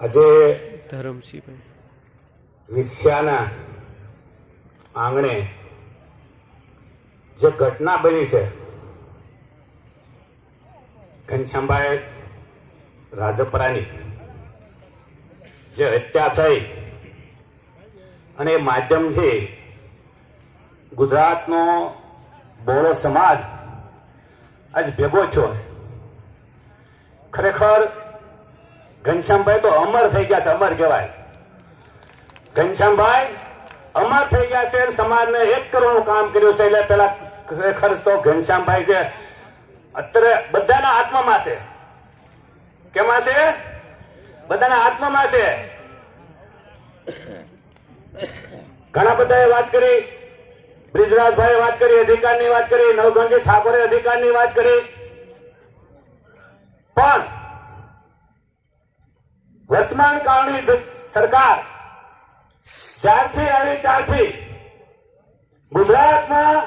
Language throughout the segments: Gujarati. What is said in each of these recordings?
આજે ધરમસિંહભાઈ. વિસ્યાના આંગણે જે ઘટના બની છે ઘનશ્યામભાઈ રાજપરાની જે હત્યા થઈ અને એ માધ્યમથી ગુજરાતનો બોળો સમાજ આજ ભેગો થયો છે. ખરેખર ઘનશ્યામભાઈ તો અમર થઈ ગયા છે, અમર કહેવાય. ઘનશ્યામભાઈ, અમર થઈ ગયા છે સમાજને એક કરોડનું કામ કર્યું છે, એટલે પેલા ખર્ચ તો ઘનશ્યામભાઈ છે. અત્યારે બધાના આત્મામાં છે. કેમાં છે? બધાના આત્મામાં છે. ઘણા બધાએ વાત કરી. બ્રિજરાજભાઈએ વાત કરી, અધિકારની વાત કરી નવઘણસિંહ ઠાકોરે અધિકારની વાત કરી. પણ વર્તમાન કાળની સરકાર જ્યારથી આવી ત્યારથી ગુજરાતમાં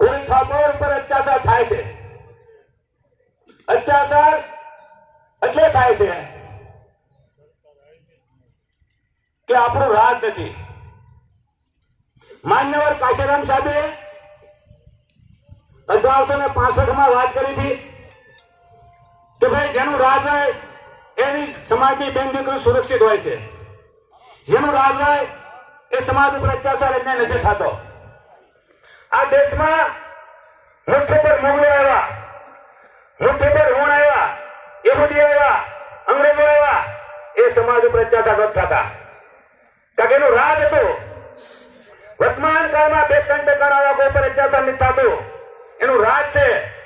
કોઈ ઠાકોર ઉપર અત્યાચાર થાય છે. અત્યાચાર એટલે થાય છે કે આપણું રાજ નથી. માન્યવર કાશીરામ સાહેબે અઢારસો ને પાસઠમાં વાત કરી હતી કે ભાઈ જેનું રાજ હોય એની સમાજની બેન દીકરી સુરક્ષિત હોય છે. જેનું રાજ હોય એ સમાજ ઉપર અત્યાચાર એમને નથી થતો. આ દેશમાં મુઠ્ઠી પર મુગલો આવ્યા. મુઠ્ઠી પર હુણ આવ્યા. યહૂદી આવ્યા. અંગ્રેજો આવ્યા. એ સમાજ ઉપર અત્યાચાર નથી થતા. કારણ એનું રાજ હતું. વર્તમાન કાળમાં બે ટકા લોકો ઉપર અત્યાચાર નથી થતું. એનું રાજ છે.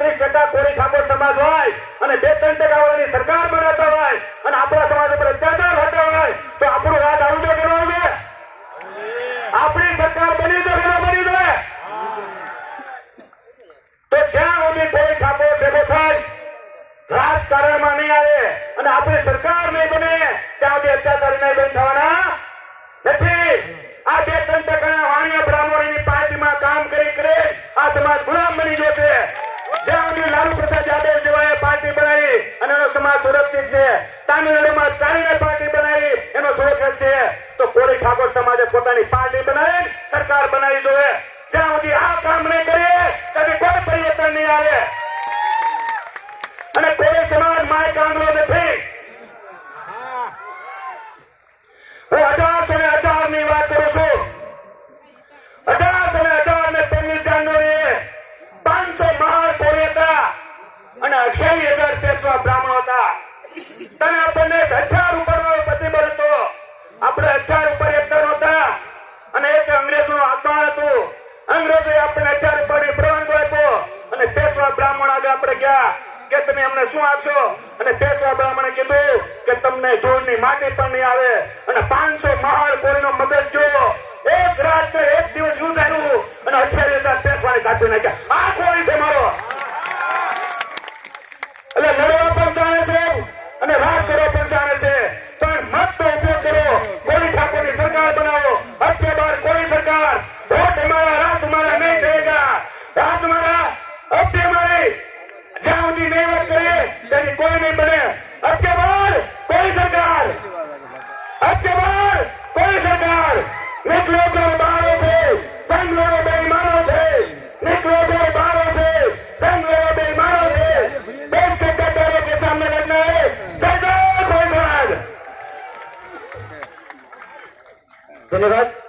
પાંત્રીસ ટકા કોળી ઠાકોર સમાજ હોય અને બે ત્રણ ટકા વાળાની સરકાર બનાવતા હોય અને આપણા સમાજ ઉપર અત્યાચાર થતા હોય, તો આપણું હાથ આવું તો કરવું છે આપણી સરકાર બની તો કે બની દે તો જ્યાં સુધી કોઈ ઠાકોર ભેગો થાય, રાજકારણમાં નહીં આવે અને આપણી સરકાર નહીં બને, ત્યાં સુધી અત્યાચાર નહીં બંધ થવાના નથી. આ બે ત્રણ ટકાના વાણિયા બ્રાહ્મણોની પાર્ટીમાં કામ કરી કરી આ સમાજ સમાજ સુરક્ષિત છે. તામિલનાડુમાં સ્ટાલિને પાર્ટી બનાવી, એનો સુરક્ષિત છે. તો કોળી ઠાકોર સમાજે પોતાની પાર્ટી બનાવી સરકાર બનાવી જોઈએ. જ્યાં સુધી આ કામ નહીં કરીએ ત્યાં કોઈ પરિવર્તન નહીં આવે. અને કોઈ સમાજ માય કાંગલો નથી. હું અઢારસો ને અઢારની વાત કરું છું. અઢારસો ને અઢાર ને પહેલી જાન્યુઆરીએ પાંચસો મહાન કોળી હતા. અને અઠ્યાવીસ હજાર પેશવા બ્રાહ્મણો હતા. તને આપણને હથિયાર ઉપર પ્રતિબળ હતો. આપણે હથિયાર ઉપર એકતા નહોતા અને એક અંગ્રેજોનું આગમન હતું. અંગ્રેજોએ આપણને હથિયાર ઉપર પરવાનગી આપ્યો અને પેશવા બ્રાહ્મણ આગળ આપણે ગયા કે તમે અમને શું આપશો? અને પેશવા બ્રાહ્મણે કીધું કે તમને ધૂળની માટી પણ નહીં આવે અને પાંચસો મહાન કોળીનો મગજ ગયો એક રાત એક દિવસ શું થયું? અને અઠ્યાવીસ પેશવાને કાપી નાખ્યા. આ કોળી यानी कोई नहीं बने अब के बाद कोई सरकार अब के बाद कोई सरकार निकलो कारोबारों से संघ लोगों बेईमानों से निकलो कारोबारों से संघ लोगों बेईमानों से देश के गद्दारों के सामने लड़ना है धन्यवाद